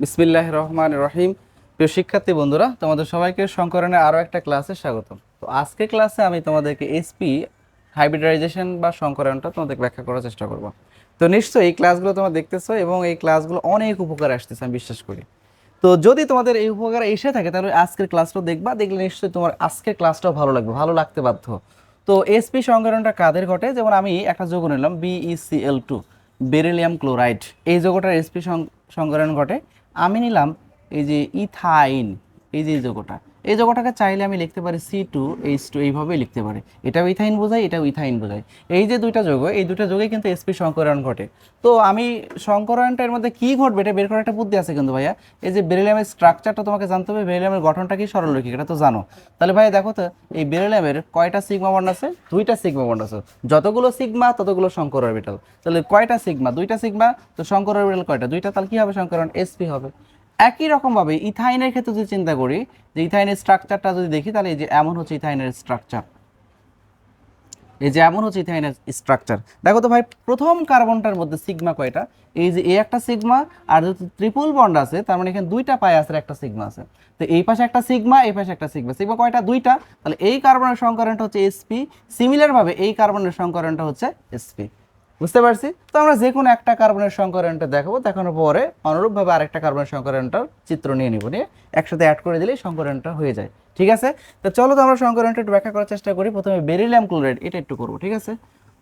বিসমিল্লাহ রহমান রহিম। প্রিয় শিক্ষার্থী বন্ধুরা, তোমাদের সবাইকে সংকরণে আরও একটা ক্লাসে স্বাগত তো আজকে ক্লাসে আমি তোমাদেরকে এসপি হাইব্রিডাইজেশন বা সংকরণটা তোমাদেরকে ব্যাখ্যা করার চেষ্টা করব। তো নিশ্চয়ই এই ক্লাসগুলো তোমরা দেখতেছো এবং এই ক্লাসগুলো অনেক উপকার আসতেছে, আমি বিশ্বাস করি। তো যদি তোমাদের এই উপকার এসে থাকে, তাহলে আজকের ক্লাসটাও দেখবা, দেখলে নিশ্চয়ই তোমার আজকের ক্লাসটাও ভালো লাগবে, ভালো লাগতে বাধ্য। তো এসপি সংকরণটা কাদের ঘটে? যেমন আমি একটা যোগ নিলাম বিইসিএল টু বেরিলিয়াম ক্লোরাইড এই যোগটার এসপি সংকরণ ঘটে। আমি নিলাম এই যে ইথাইন এই যে যোগটা। এই যোগটাকে চাইলে আমি লিখতে পারি সি টু এইচ টু এইভাবেই লিখতে পারি। এটা ইথাইন বোঝায় এটা ইথাইন বোঝায়। এই যে দুইটা যোগ, এই দুইটা যোগে কিন্তু এসপি সংকরণ ঘটে। তো আমি সংকরণটার মধ্যে কি ঘটবে এটা বের করার একটা বুদ্ধি আছে কিন্তু ভাইয়া। এই যে বেরিলিয়ামের স্ট্রাকচারটা তোমাকে জানতে হবে, বেরিলিয়ামের গঠনটা কি সরলরৈখিক, এটা তো জানো। তাহলে ভাই দেখো তো, এই বেরিলিয়ামের কয়টা সিগমা বন্ড আছে? দুইটা সিগমা বন্ড আছে। যতগুলো সিগমা ততগুলো শঙ্কর অরবিটাল তাহলে কয়টা সিগমা দুইটা সিগমা তো শঙ্কর অরবিটাল কয়টা? দুইটা তাহলে কি হবে সংকরণ? এসপি হবে। একই রকমভাবে ইথাইনের ক্ষেত্রে যদি চিন্তা করি, যে ইথাইনের স্ট্রাকচারটা যদি দেখি, তাহলে এই যে এমন হচ্ছে ইথাইনের স্ট্রাকচার এই যে এমন হচ্ছে ইথাইনের স্ট্রাকচার দেখো তো ভাই, প্রথম কার্বনটার মধ্যে সিগমা কয়টা? এই যে এ একটা সিগমা, আর যেহেতু ট্রিপল বন্ড আছে, তার মানে এখানে দুইটা পাই আছে একটা সিগমা আছে। তো এই পাশে একটা সিগমা, এই পাশে একটা সিগমা। সিগমা কয়টা? দুইটা। তাহলে এই কার্বনের সংকরণটা হচ্ছে এসপি সিমিলারভাবে এই কার্বনের সংকরণটা হচ্ছে এসপি বুঝতে পারছি? তো আমরা যে কোনো একটা কার্বনের সংকরণটা দেখাবো, দেখানোর পরে অনুরূপভাবে আরেকটা কার্বনের সংকরণটার চিত্র নিয়ে নিব, নিয়ে একসাথে অ্যাড করে দিলেই সংকরণটা হয়ে যায়, ঠিক আছে? তো চলো তো আমরা সংকরণটা একটু ব্যাখ্যা করার চেষ্টা করি। প্রথমে বেরিলিয়াম ক্লোরাইড, এটা একটু করব, ঠিক আছে?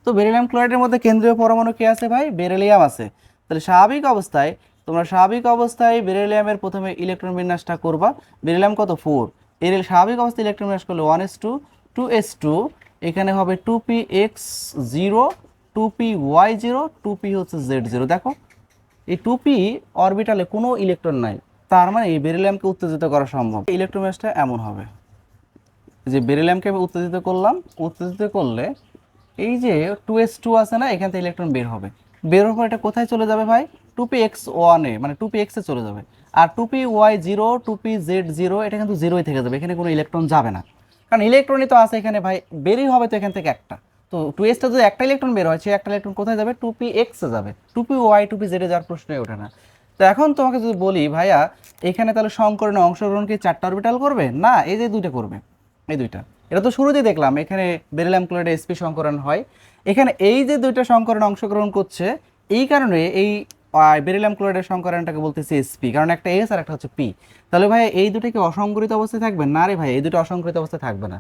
তো বেরিলিয়াম ক্লোরাইডের মধ্যে কেন্দ্রীয় পরমাণু কি আছে ভাই? বেরিলিয়াম আছে। তাহলে স্বাভাবিক অবস্থায়, তোমরা স্বাভাবিক অবস্থায় বেরিলিয়ামের প্রথমে ইলেকট্রন বিন্যাসটা করবা। বেরিলিয়াম কত? ফোর এর স্বাভাবিক অবস্থায় ইলেকট্রন বিন্যাস করলে one s two two s two এখানে হবে two p x zero two p y zero two p হচ্ছে জেড জিরো দেখো, এই টু পি অরবিটালে কোনো ইলেকট্রন নাই। তার মানে এই বেরিলিয়ামকে উত্তেজিত করা সম্ভব। ইলেকট্রন এমন হবে। যে বেরিলিয়ামকে আমি উত্তেজিত করলাম, উত্তেজিত করলে এই যে টু এস টু আছে না, এখান থেকে ইলেকট্রন বের হবে। বের হওয়ার পর এটা কোথায় চলে যাবে ভাই? টু পি এক্স ওয়ানে মানে টু পি এক্সে চলে যাবে। আর two p y zero two p z zero এটা কিন্তু জিরোই থেকে যাবে। এখানে কোনো ইলেকট্রন যাবে না। কারণ ইলেকট্রনই তো আছে এখানে ভাই, বেরই হবে তো এখান থেকে একটা। তো টু এসটা যদি একটা ইলেকট্রন বের হয়, সেই একটা ইলেকট্রন কোথায় যাবে? টু পি এক্সে যাবে। Two p y two p জেডে যাওয়ার প্রশ্নই ওঠে না। তো এখন তোমাকে যদি বলি, ভাইয়া, এখানে তাহলে সংকরণে অংশগ্রহণ কি চারটা অরবিটাল করবে? না, এই যে দুইটা করবে, এই দুইটা। এটা তো শুরুতেই দেখলাম, এখানে বেরিলাম ক্লোরাইড এসপি সংকরণ হয়। এখানে এই যে দুইটা সংকরণ অংশগ্রহণ করছে, এই কারণে এই বেরিলাম ক্লোরাইডের সংকরণটাকে বলতেছে এসপি কারণ একটা এস আর একটা হচ্ছে পি তাহলে ভাই এই দুটো কি অসংকরিত অবস্থায় থাকবে? না রে ভাই এই দুটো অসংকরিত অবস্থায় থাকবে না।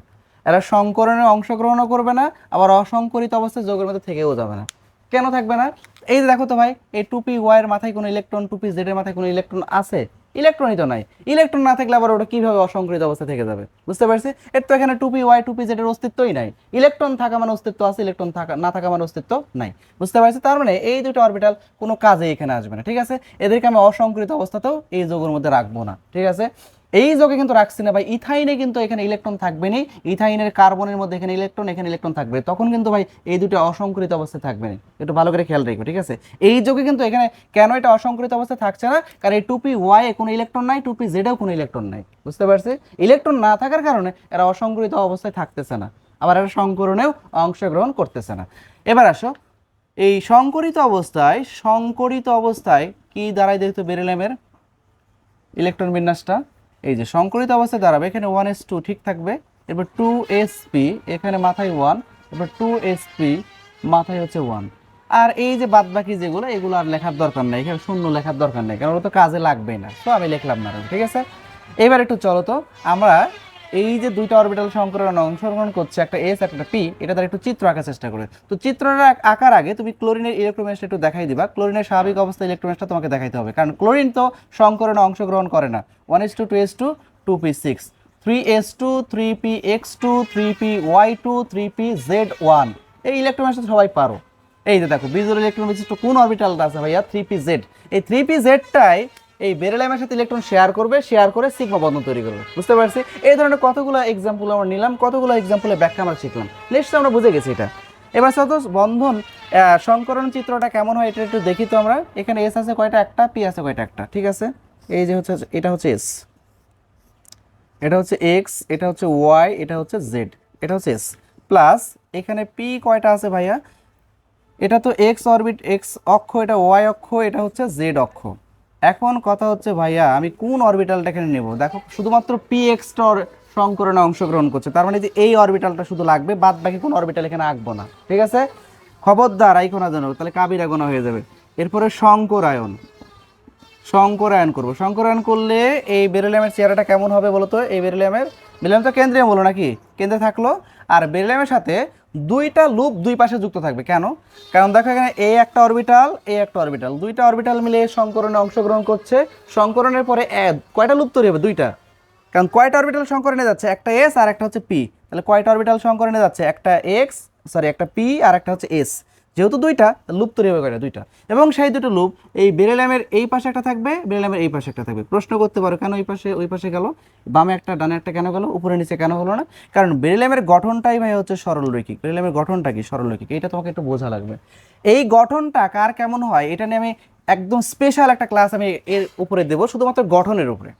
এরা সংকরণে অংশগ্রহণও করবে না, আবার অসংকরিত অবস্থায় যোগের মধ্যে থেকেও যাবে না। কেন থাকবে না? এই যে দেখো তো ভাই, এই টুপি ওয়াইয়ের মাথায় কোনো ইলেকট্রন টুপি জেড এর মাথায় কোনো ইলেকট্রন আছে? ইলেকট্রনই তো নাই। ইলেকট্রন না থাকলে আবার ওটা কীভাবে অসংকৃত অবস্থা থেকে যাবে? বুঝতে পারছি? এর তো এখানে টুপি ওয়াই টুপি জেড এর অস্তিত্বই নাই। ইলেকট্রন থাকা মানে অস্তিত্ব আছে ইলেকট্রন থাকা, না থাকা মানে অস্তিত্ব নাই। বুঝতে পারছি? তার মানে এই দুটো অরবিটাল কোনো কাজে এখানে আসবে না, ঠিক আছে? এদেরকে আমি অসংকৃত অবস্থাতেও এই যোগের মধ্যে রাখব না, ঠিক আছে? এই যোগে কিন্তু রাখছি না, ভাই, ইথাইনে কিন্তু এখানে ইলেকট্রন থাকবে না ইথাইনের কার্বনের মধ্যে এখানে ইলেকট্রন এখানে ইলেকট্রন থাকবে। তখন কিন্তু, ভাই, এই দুটো অসংকৃত অবস্থায় থাকবে না একটু ভালো করে খেয়াল রাখবে ঠিক আছে? এই যোগে কিন্তু এখানে কেন এটা অসংকৃত অবস্থায় থাকছে না? কারণ এই টুপি ওয়াই এ কোনো ইলেকট্রন নাই, টুপি জেডেও কোনো ইলেকট্রন নাই। বুঝতে পারছি? ইলেকট্রন না থাকার কারণে এরা অসংকৃত অবস্থায় থাকতেছে না। আবার এরা সংকরণেও অংশগ্রহণ করতেছে না। এবার আসো, এই সংকরিত অবস্থায় সংকরিত অবস্থায় কি দাঁড়ায় দেখতো বেরিলামের? ইলেকট্রন বিন্যাসটা? এই যে সংকরিত অবস্থায় দাঁড়াবে, এখানে ওয়ান এস টু ঠিক থাকবে, এবার টু এস পি এখানে মাথায় ওয়ান এবার টু এস পি মাথায় হচ্ছে ওয়ান আর এই যে বাদ বাকি যেগুলো, এগুলো আর লেখার দরকার নেই, এখানে শূন্য লেখার দরকার নেই, কারণ ওগুলো তো কাজে লাগবেই না। তো আমি লিখলাম না, ঠিক আছে? এবার একটু চলো তো, আমরা এই যে দুইটা অরবিটাল সংকরণ অংশগ্রহণ করছে, একটা এস একটা পি এটা তার একটু চিত্র আঁকার চেষ্টা করে। তো চিত্রটা আঁকার আগে তুমি ক্লোরিনের ইলেকট্রোমেসটা একটু দেখাই দিবা, ক্লোরিনের স্বাভাবিক অবস্থা ইলেকট্রোমেসটা তোমাকে দেখাইতে হবে, কারণ ক্লোরিন তো সংকরণে অংশগ্রহণ করে না। One s two two s two two p six three s two three p x two three p y two three p z one এই ইলেকট্রোমেসটা সবাই পারো। এই যে দেখো বিজুয়াল ইলেকট্রন বিশিষ্ট কোন অরবিটালটা আছে ভাইয়া? থ্রি পি জেড এই থ্রি পি জেডটাই এই বেরেলামের সাথে ইলেকট্রন শেয়ার করবে শেয়ার করে সিগমা বন্ধন তৈরি করবে। বুঝতে পারছি? এই ধরনের কতগুলো এক্সাম্পল আমরা নিলাম, কতগুলো এক্সাম্পলের ব্যাখ্যা আমরা শিখলাম। নিশ্চয়ই আমরা বুঝে গেছি এটা। এবার সাথে বন্ধন সংকরণ চিত্রটা কেমন হয় এটা একটু দেখি তো আমরা। এখানে এস আছে কয়টা? একটা পি আছে কয়টা? একটা। ঠিক আছে? এই যে হচ্ছে, এটা হচ্ছে এস এটা হচ্ছে এক্স এটা হচ্ছে ওয়াই এটা হচ্ছে জেড এটা হচ্ছে এস প্লাস এখানে পি কয়টা আছে ভাইয়া? এটা তো এক্স অরবিট এক্স অক্ষ, এটা ওয়াই অক্ষ, এটা হচ্ছে জেড অক্ষ। এখন কথা হচ্ছে ভাইয়া, আমি কোন অরবিটালটা এখানে নেব? দেখো, শুধুমাত্র পি এক্সটা সংকরণে অংশগ্রহণ করছে। তার মানে যে এই অরবিটালটা শুধু লাগবে, বাদ বাকি কোন অরবিটাল এখানে আঁকবো না। ঠিক আছে? খবরদার আইকোনা যেন তাহলে কাবিরা গোনা হয়ে যাবে। এরপরে শঙ্করায়ন। শঙ্করায়ন করব। শঙ্করায়ন করলে এই বেরিলিয়ামের চেহারাটা কেমন হবে বলো তো এই বেরিলিয়ামের বেরিলিয়াম তো কেন্দ্রীয় বলো নাকি? কেন্দ্রে থাকল। আর বেরিলিয়ামের সাথে দুইটা লুপ দুই পাশে যুক্ত থাকবে। কেন? কারণ দেখো এখানে এই একটা অরবিটাল এই একটা অরবিটাল। দুইটা অরবিটাল মিলে সংকরণে অংশগ্রহণ করছে। সংকরণের পরে কয়টা লুপ তৈরি হবে? দুইটা। কারণ কয়টা অরবিটাল সংকরণে যাচ্ছে? একটা এস আর একটা হচ্ছে পি। তাহলে কয়টা অরবিটাল সংকরণে যাচ্ছে? একটা এক্স, সরি, একটা পি আর একটা হচ্ছে এস। যেহেতু দুইটা, লুপ তৈরি হবে কয়টা? দুইটা। এবং সেই দুটো লুপ, এই বেরেলামের এই পাশে একটা থাকবে বেরেলামের এই পাশে একটা থাকবে। প্রশ্ন করতে পারো কেন এই পাশে, ওই পাশে গেল? বামে একটা, ডানে একটা কেন গেল? উপরে নিচে কেন হলো না? কারণ বেরেলামের গঠনটাই ভাই হচ্ছে সরলরৈখিক। বেরেলামের গঠনটা কি? সরলরৈখিক। এটা তোমাকে একটু বোঝা লাগবে। এই গঠনটা কার কেমন হয়? এটা নিয়ে আমি একদম স্পেশাল একটা ক্লাস আমি এর উপরে দেবো, শুধুমাত্র গঠনের উপরে।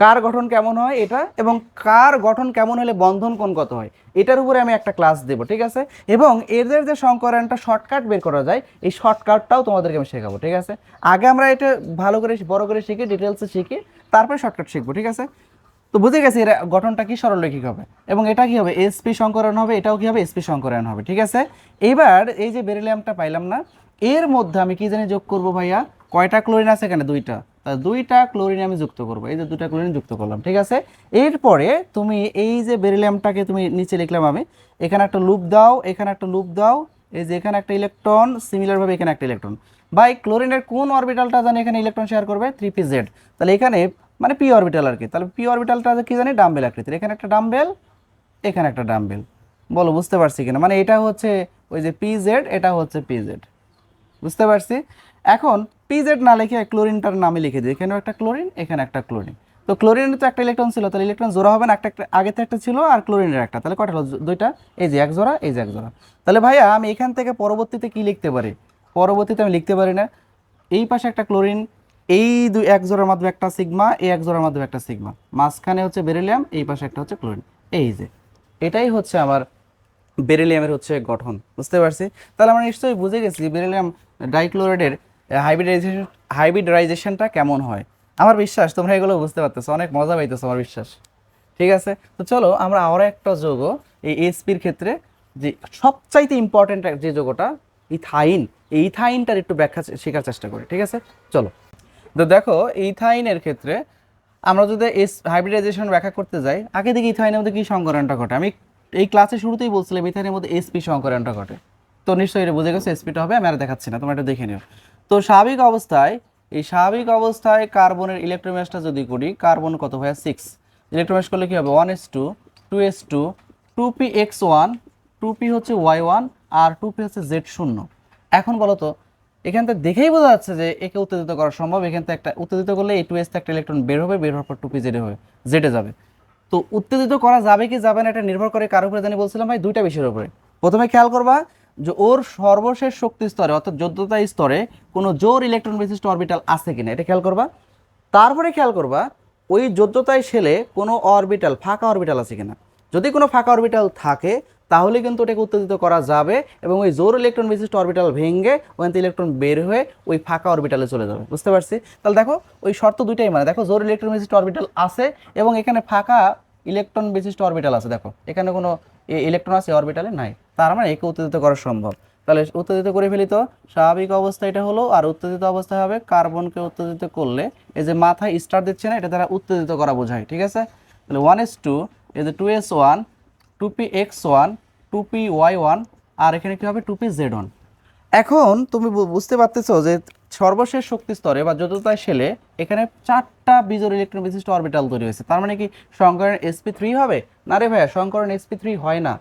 কার গঠন কেমন হয় এটা এবং কার গঠন কেমন হলে বন্ধন কোন কত হয়? এটার উপরে আমি একটা ক্লাস দেবো, ঠিক আছে? এবং এদের যে সংকরণটা শর্টকাট বের করা যায়, এই শর্টকাটটাও তোমাদেরকে আমি শেখাবো, ঠিক আছে? আগে আমরা এটা ভালো করে বড় করে শিখি ডিটেলসে শিখি, তারপরে শর্টকাট শিখব, ঠিক আছে? তো বুঝে গেছি এর গঠনটা কি সরলরৈখিক হবে এবং এটা কি হবে? এসপি সংকরণ হবে, এটাও কি হবে? এসপি সংকরণ হবে, ঠিক আছে? এইবার এই যে বেরিলিয়ামটা পাইলাম না, এর মধ্যে আমি কি জানি যোগ করব ভাইয়া? কয়টা ক্লোরিন আছে এখানে? দুইটা। তা দুইটা ক্লোরিন আমি যুক্ত করব। এই যে দুইটা ক্লোরিন যুক্ত করলাম, ঠিক আছে? এরপরে তুমি এই যে বেরিলিয়ামটাকে তুমি নিচে লিখলাম আমি, এখানে একটা লুপ দাও, এখানে একটা লুপ দাও, এই যে এখানে একটা ইলেকট্রন সিমিলারভাবে এখানে একটা ইলেকট্রন। বাই ক্লোরিনের কোন অরবিটালটা জানি এখানে ইলেকট্রন শেয়ার করবে? থ্রি পি জেড তাহলে এখানে মানে পি অরবিটাল আর কি। তাহলে পি অরবিটালটা কি জানি? ডাম্বেল আকৃতির। এখানে একটা ডাম্বেল এখানে একটা ডাম্বেল বলো, বুঝতে পারছি কিনা? মানে এটা হচ্ছে ওই যে পি জেড এটা হচ্ছে পি জেড বুঝতে পারছি? এখন পিজেড না লিখে ক্লোরিনটার নামে লিখে দিই এখানেও একটা ক্লোরিন, এখানে একটা ক্লোরিন। তো ক্লোরিনের তো একটা ইলেকট্রন ছিল, তাহলে ইলেকট্রন জোড়া হবে না, একটা একটা আগে তো একটা ছিল আর ক্লোরিনের একটা। তাহলে কটা হলো? দুইটা? এই যে এক জোড়া, এই যে এক জোড়া। তাহলে ভাইয়া, আমি এখান থেকে পরবর্তীতে কি লিখতে পারি? পরবর্তীতে আমি লিখতে পারি না। এই পাশে একটা ক্লোরিন, এই দুই এক জোড়ার মাধ্যমে একটা সিগমা, এই এক জোড়ার মাধ্যমে একটা সিগমা। মাঝখানে হচ্ছে বেরিলিয়াম, এই পাশে একটা হচ্ছে ক্লোরিন। এই যে, এটাই হচ্ছে আমার বেরিলিয়ামের হচ্ছে গঠন। বুঝতে পারছি? তাহলে আমরা নিশ্চয়ই বুঝে গেছি বেরিলিয়াম ডাইক্লোরাইডের হাইব্রিডাইজেশন হাইব্রিডাইজেশনটা কেমন হয়? আমার বিশ্বাস, তোমরা এগুলো বুঝতে পারতেছো, অনেক মজা পাইতেছো আমার বিশ্বাস। ঠিক আছে? তো চলো, আমরা আরও একটা যোগ এই এসপির ক্ষেত্রে যে সবচাইতে ইম্পর্টেন্ট যে যোগটা, ইথাইন। এই ইথাইনটার একটু ব্যাখ্যা শেখার চেষ্টা করি, ঠিক আছে? চলো। তো দেখো, ইথাইনের ক্ষেত্রে আমরা যদি এস হাইব্রিডাইজেশন ব্যাখ্যা করতে যাই, আগে দেখি ইথাইনের মধ্যে কী সংকরণটা ঘটে। আমি এই ক্লাসে শুরুতেই বলছিলাম, ইথাইনের মধ্যে এসপি সংকরণটা ঘটে। তো নিশ্চয়ই এটা বুঝে গেছো এসপিটা হবে, আমি আর দেখাচ্ছি না, তোমরা এটা দেখে নিও। তো স্বাভাবিক অবস্থায়, এই স্বাভাবিক অবস্থায় কার্বনের ইলেকট্রোমেসটা যদি করি, কার্বন কত হয় সিক্স ইলেকট্রোমেস করলে কী হবে? One S two two S two two P X one two P হচ্ছে ওয়াই ওয়ান আর টু পি হচ্ছে জেড শূন্য। এখন বলো তো এখান থেকে দেখেই বোঝা যাচ্ছে যে একে উত্তেজিত করা সম্ভব। এখান থেকে একটা, উত্তেজিত করলে এই টু এস একটা ইলেকট্রন বের হবে, বের হওয়ার পর টু পি জেডে হবে জেডে যাবে। তো উত্তেজিত করা যাবে কি যাবে না এটা নির্ভর করে কার উপরে জানি বলছিলাম ভাই, দুইটা বিষয়ের উপরে। প্রথমে খেয়াল করবা যে ওর সর্বশেষ শক্তি স্তরে, অর্থাৎ যোগ্যতা স্তরে কোনো জোর ইলেকট্রন বিশিষ্ট অরবিটাল আছে কিনা, এটা খেয়াল করবা। তারপরে খেয়াল করবা, ওই যোজ্যতায় সেলে কোনো অরবিটাল ফাঁকা অরবিটাল আছে কিনা। যদি কোনো ফাঁকা অরবিটাল থাকে, তাহলে কিন্তু ওটাকে উত্তেজিত করা যাবে এবং ওই জোর ইলেকট্রন বিশিষ্ট অরবিটাল ভেঙে ওখান থেকে ইলেকট্রন বের হয়ে ওই ফাঁকা অরবিটালে চলে যাবে। বুঝতে পারছি? তাহলে দেখো, ওই শর্ত দুইটাই মানে দেখো, জোর ইলেকট্রন বিশিষ্ট অরবিটাল আছে এবং এখানে ফাঁকা ইলেকট্রন বিশিষ্ট অরবিটাল আছে, দেখো। এখানে কোনো ইলেকট্রন আছে, অরবিটালে নাই। তার মানে একে উত্তেজিত করা সম্ভব। তাহলে উত্তেজিত করে ফেলি তো, স্বাভাবিক অবস্থা এটা হলো, আর উত্তেজিত অবস্থায় হবে কার্বনকে উত্তেজিত করলে। এই যে মাথায় স্টার দিচ্ছে না, এটা দ্বারা উত্তেজিত করা বোঝায়, ঠিক আছে? তাহলে ওয়ান এস টু এই যে two s one two p x one two p y one আর এখানে কী হবে? টু পি জেড ওয়ান এখন তুমি বুঝতে পারতেছো যে সর্বশেষ শক্তি স্তরে বা যোগ্যতায় সেলে এখানে চারটা বিজোর ইলেকট্রন বিশিষ্ট অরবিটাল তৈরি হয়েছে। তার মানে কি সংকরণ এসপি থ্রি হবে? না রে ভাইয়া, সংকরণ এসপি থ্রি হয় না।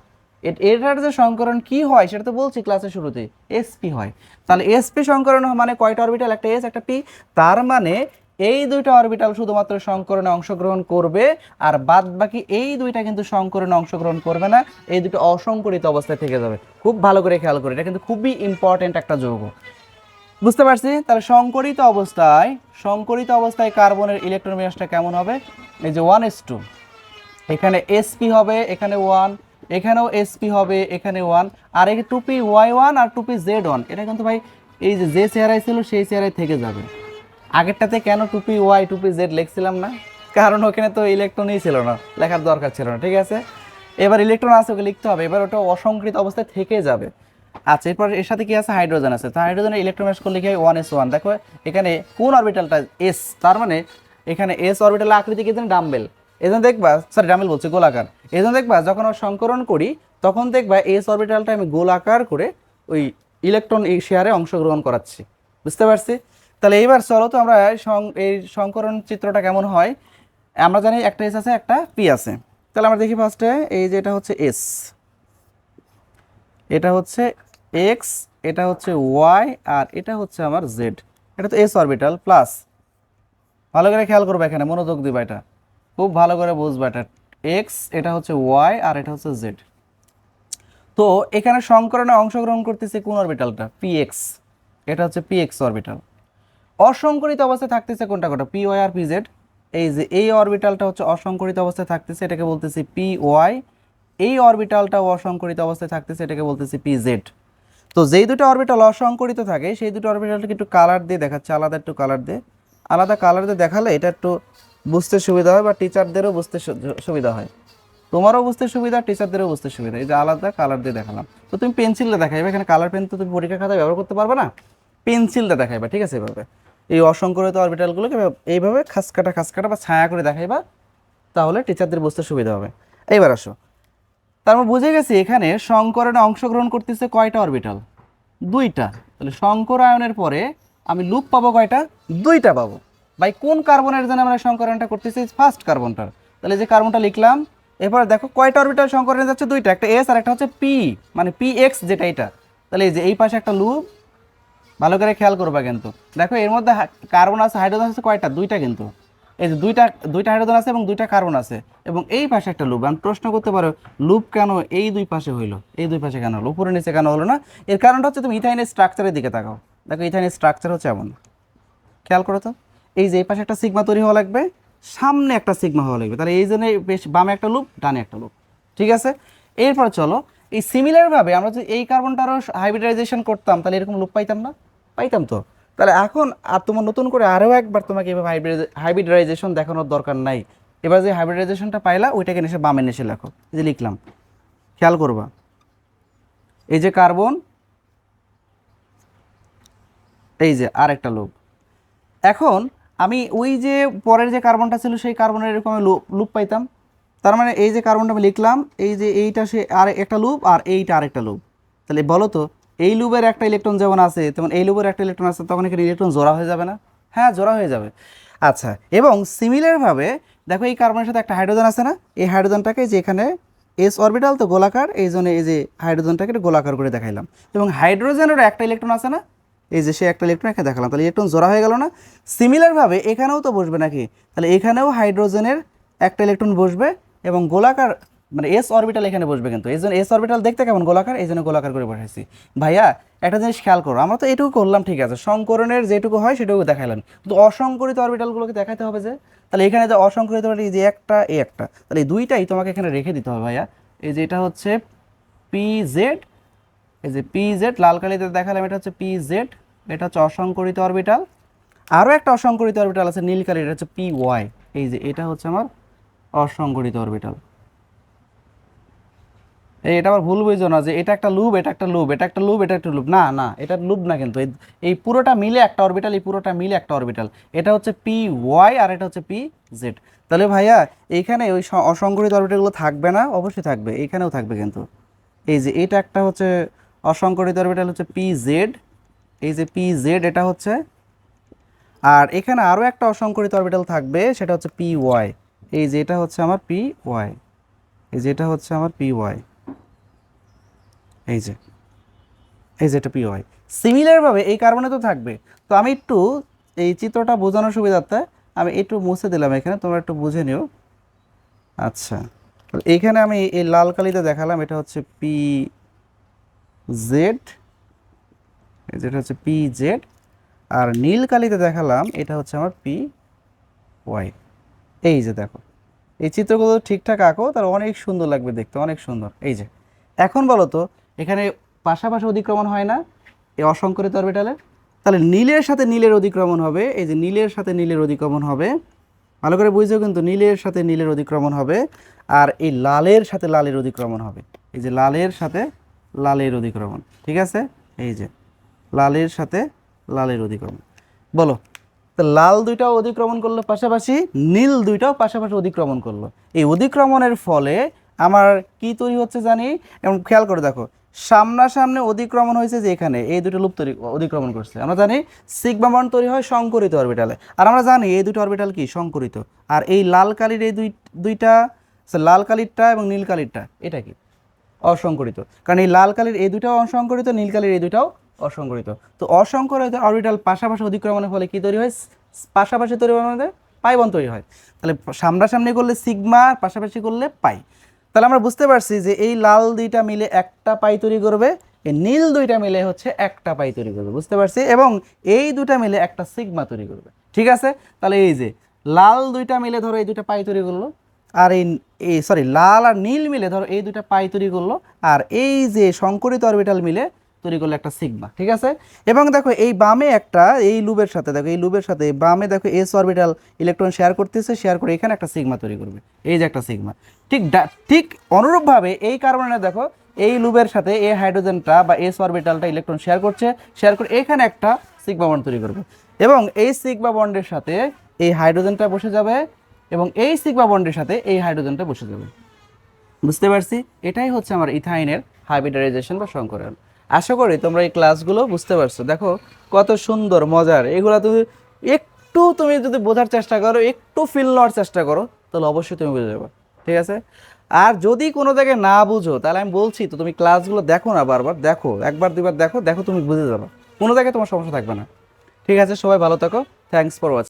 এটার যে সংকরণ কি হয় সেটা তো বলছি ক্লাসের শুরুতে এসপি হয়। তাহলে এসপি সংকরণ মানে কয়টা অরবিটাল একটা এস একটা পি তার মানে এই দুইটা অরবিটাল শুধুমাত্র সংকরণে অংশগ্রহণ করবে, আর বাদ বাকি এই দুইটা কিন্তু সংকরণে অংশগ্রহণ করবে না, এই দুটো অসংকরিত অবস্থায় থেকে যাবে। খুব ভালো করে খেয়াল করে, এটা কিন্তু খুবই ইম্পর্টেন্ট একটা যৌগ। বুঝতে পারছি? তাহলে সংকরিত অবস্থায় সংকরিত অবস্থায় কার্বনের ইলেকট্রন বিন্যাসটা কেমন হবে? এই যে ওয়ান এস টু এখানে এসপি হবে, এখানে ওয়ান এখানেও এসপি হবে, এখানে ওয়ান আর এই টুপি ওয়াই ওয়ান আর টুপি জেড ওয়ান এটা কিন্তু ভাই এই যে যে চেহারায় ছিল সেই চেহারায় থেকে যাবে। আগেরটাতে কেন টুপি ওয়াই টুপি জেড লিখছিলাম না? কারণ ওখানে তো ইলেকট্রনই ছিল না, লেখার দরকার ছিল না, ঠিক আছে? এবার ইলেকট্রন আছে, ওকে লিখতে হবে, এবার ওটা অসংকৃত অবস্থায় থেকে যাবে। আচ্ছা এরপর এর সাথে কি আছে? হাইড্রোজেন আছে। তো হাইড্রোজেনের ইলেকট্রন ম্যাচ করলে কি হয়? ওয়ান এস ওয়ান দেখো, এখানে কোন অরবিটালটা এস তার মানে এখানে এস অরবিটাল আকৃতি কি ডাম্বেল এজন্য দেখবা সরি ডাম্বেল বলছি, গোলাকার। এজন্য দেখবা, যখন ওর সংকরণ করি, তখন দেখবা এস অরবিটালটা আমি গোলাকার করে ওই ইলেকট্রন এই শেয়ারে অংশগ্রহণ করাচ্ছি। বুঝতে পারছি? তাহলে এইবার চলো তো আমরা এই সংকরণ চিত্রটা কেমন হয়? আমরা জানি একটা এস আছে, একটা পি আছে। তাহলে আমরা দেখি ফার্স্টে এই যে এটা হচ্ছে এস এটা হচ্ছে এক্স এটা হচ্ছে ওয়াই আর এটা হচ্ছে আমার জেড এটা তো এস অরবিটাল প্লাস ভালো করে খেয়াল করবে এখানে, মনোযোগ দিবা এটা। খুব ভালো করে বুঝবা এটা। এক্স এটা হচ্ছে ওয়াই আর এটা হচ্ছে জেড তো এখানে সংকরণে অংশগ্রহণ করতেছে কোন অরবিটালটা পি এক্স এটা হচ্ছে পি এক্স অরবিটাল অসংকরিত অবস্থায় থাকতেছে কোনটা কোনটা? পি ওয়াই আর পি জেড এই যে এই অরবিটালটা হচ্ছে অসংকরিত অবস্থায় থাকতেছে, এটাকে বলতেছি পি ওয়াই এই অরবিটালটাও অসংকরিত অবস্থায় থাকতেছে, এটাকে বলতেছি পি জেড তো যেই দুটো অরবিটাল অসংকরিত থাকে, সেই দুটো অরবিটালটাকে একটু কালার দিয়ে দেখাচ্ছে, আলাদা একটু কালার দিয়ে। আলাদা কালার দিয়ে দেখালে এটা একটু বুঝতে সুবিধা হয় বা টিচারদেরও বুঝতে সুবিধা হয়। তোমারও বুঝতে সুবিধা টিচারদেরও বুঝতে সুবিধা। এই যে আলাদা কালার দিয়ে দেখালাম। তো তুমি পেন্সিলটা দেখাইবে, এখানে কালার পেন তো তুমি পরীক্ষা খাতায় ব্যবহার করতে পারবে না। পেন্সিলটা দেখাইবা, ঠিক আছে এভাবে। এই অসংকরিত অরবিটালগুলোকে এইভাবে খাসকাটা খাসকাটা বা ছায়া করে দেখাইবা, তাহলে টিচারদের বুঝতে সুবিধা হবে। এইবার আসো। তারপর বুঝে গেছি এখানে সংকরণে অংশগ্রহণ করতেছে কয়টা অরবিটাল? দুইটা। তাহলে সংকরায়নের পরে আমি লুপ পাবো কয়টা? দুইটা পাবো। ভাই, কোন কার্বনের জন্য আমরা সংকরণটা করতেছি? ফার্স্ট কার্বনটার তাহলে যে কার্বনটা লিখলাম, এরপরে দেখো কয়টা অরবিটাল সংকরণে যাচ্ছে? দুইটা। একটা এস আর একটা হচ্ছে পি মানে পি এক্স যেটা এটা। তাহলে এই যে এই পাশে একটা লুপ ভালো করে খেয়াল করবা কিন্তু। দেখো, এর মধ্যে কার্বন আছে হাইড্রোজেন আছে কয়টা? দুইটা কিন্তু। এই যে দুইটা দুইটা হাইড্রোজেন আছে এবং দুইটা কার্বন আছে। এবং এই পাশে একটা লুপ আমি প্রশ্ন করতে পারো লুপ কেন এই দুই পাশে হইল? এই দুই পাশে কেন হলো? উপরে নিচে কেন হলো না? এর কারণটা হচ্ছে তুমি ইথাইনের স্ট্রাকচারের দিকে তাকাও। দেখো ইথাইনের স্ট্রাকচার হচ্ছে এমন। খেয়াল করো তো। এই যে এই পাশে একটা সিগমা তৈরি হওয়া লাগবে, সামনে একটা সিগমা হওয়া লাগবে। তাহলে এই জন্য বেশ বামে একটা লুপ ডানে একটা লুপ ঠিক আছে? এরপর চলো, এই সিমিলারভাবে আমরা যদি এই কার্বনটারও হাইব্রিডাইজেশন করতাম, তাহলে এরকম লুপ পাইতাম না? পাইতাম তো। তাহলে এখন আর তোমার নতুন করে আরও একবার তোমাকে এভাবে হাইব্রিড হাইব্রিডাইজেশন দেখানোর দরকার নাই। এবার যে হাইব্রিডাইজেশনটা পাইলা, ওইটাকে নেশে বামে নেশে লেখো। যে লিখলাম। খেয়াল করবা। এই যে কার্বন এই যে আর একটা লুপ এখন আমি ওই যে পরের যে কার্বনটা ছিল, সেই কার্বনের এরকম লুপ পাইতাম। তার মানে এই যে কার্বনটা আমি লিখলাম, এই যে এইটা সে আর একটা লুপ আর এইটা আরেকটা লুপ তাহলে বলো তো এই লুবের একটা ইলেকট্রন যেমন আছে, তেমন এই লুপের একটা ইলেকট্রন আছে, তখন এখানে ইলেকট্রন জোড়া হয়ে যাবে না? হ্যাঁ জোড়া হয়ে যাবে। আচ্ছা এবং সিমিলারভাবে দেখো এই কার্বনের সাথে একটা হাইড্রোজেন আছে না? এই হাইড্রোজেনটাকে যে এখানে এস অরবিটাল তো গোলাকার, এই জন্য এই যে হাইড্রোজেনটাকে একটু গোলাকার করে দেখাইলাম। এবং হাইড্রোজেনের একটা ইলেকট্রন আছে না? এই যে সে একটা ইলেকট্রন এখানে দেখালাম, তাহলে ইলেকট্রন জোড়া হয়ে গেল না? সিমিলারভাবে এখানেও তো বসবে নাকি? তাহলে এখানেও হাইড্রোজেনের একটা ইলেকট্রন বসবে এবং গোলাকার মানে এস অরবিটাল এখানে বসবে কিন্তু। এই জন্য এস অরবিটাল দেখতে কেমন গোলাকার? এই জন্য গোলাকার করে বসাইছি। ভাইয়া, একটা জিনিস খেয়াল করো, আমরা তো এটুকু করলাম, ঠিক আছে। সংকরণের যেটুকু হয়, সেটুকু দেখাইলাম। কিন্তু অসংকরিত অরবিটালগুলোকে দেখাতে হবে যে, তাহলে এখানে যে অসংকরিত এই যে একটা এ একটা, তাহলে এই দুইটাই তোমাকে এখানে রেখে দিতে হবে ভাইয়া। এই যে এটা হচ্ছে পি জেড এই যে পি জেড লাল কালিতে দেখালাম, এটা হচ্ছে পি জেড এটা হচ্ছে অসংকরিত অরবিটাল আরও একটা অসংকরিত অরবিটাল আছে, নীল কালি এটা হচ্ছে পি ওয়াই এই যে এটা হচ্ছে আমার অসংকরিত অরবিটাল এটা আবার ভুল বুঝছ না যে এটা একটা লুপ, এটা একটা লুপ, এটা একটা লুপ, এটা একটা লুপ। না না, এটা লুপ না কিন্তু। এই- পুরোটা মিলে একটা অরবিটাল এই পুরোটা মিলে একটা অরবিটাল এটা হচ্ছে পি ওয়াই আর এটা হচ্ছে পি জেড। তাহলে ভাইয়া, এইখানে ওই অসংকরিত অরবিটালগুলো থাকবে না? অবশ্যই থাকবে, এইখানেও থাকবে কিন্তু। এই যে এটা একটা হচ্ছে অসংকরিত অরবিটাল হচ্ছে পি জেড। এই যে পি জেড, এটা হচ্ছে আর এখানে আরও একটা অসংকরিত অরবিটাল থাকবে, সেটা হচ্ছে পি ওয়াই। এই যে এটা হচ্ছে আমার পি ওয়াই। এই যে এটা হচ্ছে আমার পি ওয়াই। এই যে এই যে এটা পি ওয়াই সিমিলারভাবে এই কার্বনে তো থাকবে। তো আমি একটু এই চিত্রটা বোঝানোর সুবিধার্থে আমি একটু মুছে দিলাম এখানে, তোমরা একটু বুঝে নিও। আচ্ছা এইখানে আমি এই লাল কালিতে দেখালাম, এটা হচ্ছে পি জেড যেটা হচ্ছে পি জেড আর নীল কালিতে দেখালাম, এটা হচ্ছে আমার পি ওয়াই এই যে দেখো, এই চিত্রগুলো ঠিকঠাক আঁকো তার অনেক সুন্দর লাগবে দেখতে, অনেক সুন্দর। এই যে, এখন বলো তো এখানে পাশাপাশি অধিক্রমণ হয় না, এই অসংকরিত অরবিটালে। তাহলে নীলের সাথে নীলের অধিক্রমণ হবে, এই যে নীলের সাথে নীলের অধিক্রমণ হবে, ভালো করে বুঝছ কিন্তু নীলের সাথে নীলের অধিক্রমণ হবে, আর এই লালের সাথে লালের অধিক্রমণ হবে। এই যে লালের সাথে লালের অধিক্রমণ, ঠিক আছে? এই যে লালের সাথে লালের অধিক্রমণ। বলো, তো লাল দুইটাও অধিক্রমণ করল, পাশাপাশি নীল দুইটাও পাশাপাশি অধিক্রমণ করল। এই অধিক্রমণের ফলে আমার কি তৈরি হচ্ছে জানি? এবং খেয়াল করে দেখো সামনাসামনি অধিক্রমণ হয়েছে যে এখানে, এই দুটো লুপ তৈরি, অধিক্রমণ করছে। আমরা জানি সিগমা বন্ড তৈরি হয় সংকরিত অরবিটালে। আর আমরা জানি এই দুটো অরবিটাল কি? সংকরিত। আর এই লাল কালির এই দুই দুইটা লাল কালিরটা এবং নীল কালিরটা, এটা কি? অসংকরিত। কারণ এই লাল কালির এই দুটাও অসংকরিত, নীল কালির এই দুটাও অসংকরিত। তো অসংকরিত অরবিটাল পাশাপাশি অধিক্রমণের ফলে কি তৈরি হয়? পাশাপাশি তৈরি মানে পাইবন তৈরি হয়। তাহলে সামনাসামনি করলে সিগমা, পাশাপাশি করলে পাই। তাহলে আমরা বুঝতে পারছি যে এই লাল দুইটা মিলে একটা পাই তৈরি করবে, এই নীল দুইটা মিলে হচ্ছে একটা পাই তৈরি করবে, বুঝতে পারছি? এবং এই দুটা মিলে একটা সিগমা তৈরি করবে, ঠিক আছে? তাহলে এই যে লাল দুইটা মিলে ধরো এই দুটা পাই তৈরি করল, আর এই সরি লাল আর নীল মিলে ধরো এই দুটা পাই তৈরি করল, আর এই যে শঙ্করিত অরবিটাল মিলে তৈরি করলে একটা সিগমা, ঠিক আছে? এবং দেখো এই বামে একটা, এই লুবের সাথে, দেখো এই লুবের সাথে বামে দেখো এস অরবিটাল ইলেকট্রন শেয়ার করতেছে শেয়ার করে এখানে একটা সিগমা তৈরি করবে, এই যে একটা সিগমা। ঠিক ঠিক অনুরূপভাবে এই কার্বনে দেখো এই লুবের সাথে এই হাইড্রোজেনটা বা এস অরবিটালটা ইলেকট্রন শেয়ার করছে শেয়ার করে এখানে একটা সিগমা বন্ড তৈরি করবে। এবং এই সিগমা বন্ডের সাথে এই হাইড্রোজেনটা বসে যাবে এবং এই সিগমা বন্ডের সাথে এই হাইড্রোজেনটা বসে যাবে। বুঝতে পারছি? এটাই হচ্ছে আমার ইথাইনের হাইব্রিডাইজেশন বা সংকরণ। আশা করি তোমরা এই ক্লাসগুলো বুঝতে পারছ। দেখো, কত সুন্দর, মজার। এগুলো তুমি একটু তুমি যদি বোঝার চেষ্টা করো, একটু ফিল নেওয়ার চেষ্টা করো, তাহলে অবশ্যই তুমি বুঝে যাবে। ঠিক আছে? আর যদি কোনো জায়গায় না বুঝো, তাহলে আমি বলছি তো, তুমি ক্লাসগুলো দেখো না বারবার, দেখো, একবার দুবার দেখো দেখো তুমি বুঝে যাবে। কোনো জায়গায় তোমার সমস্যা থাকবে না। ঠিক আছে? সবাই ভালো থাকো। Thanks for watching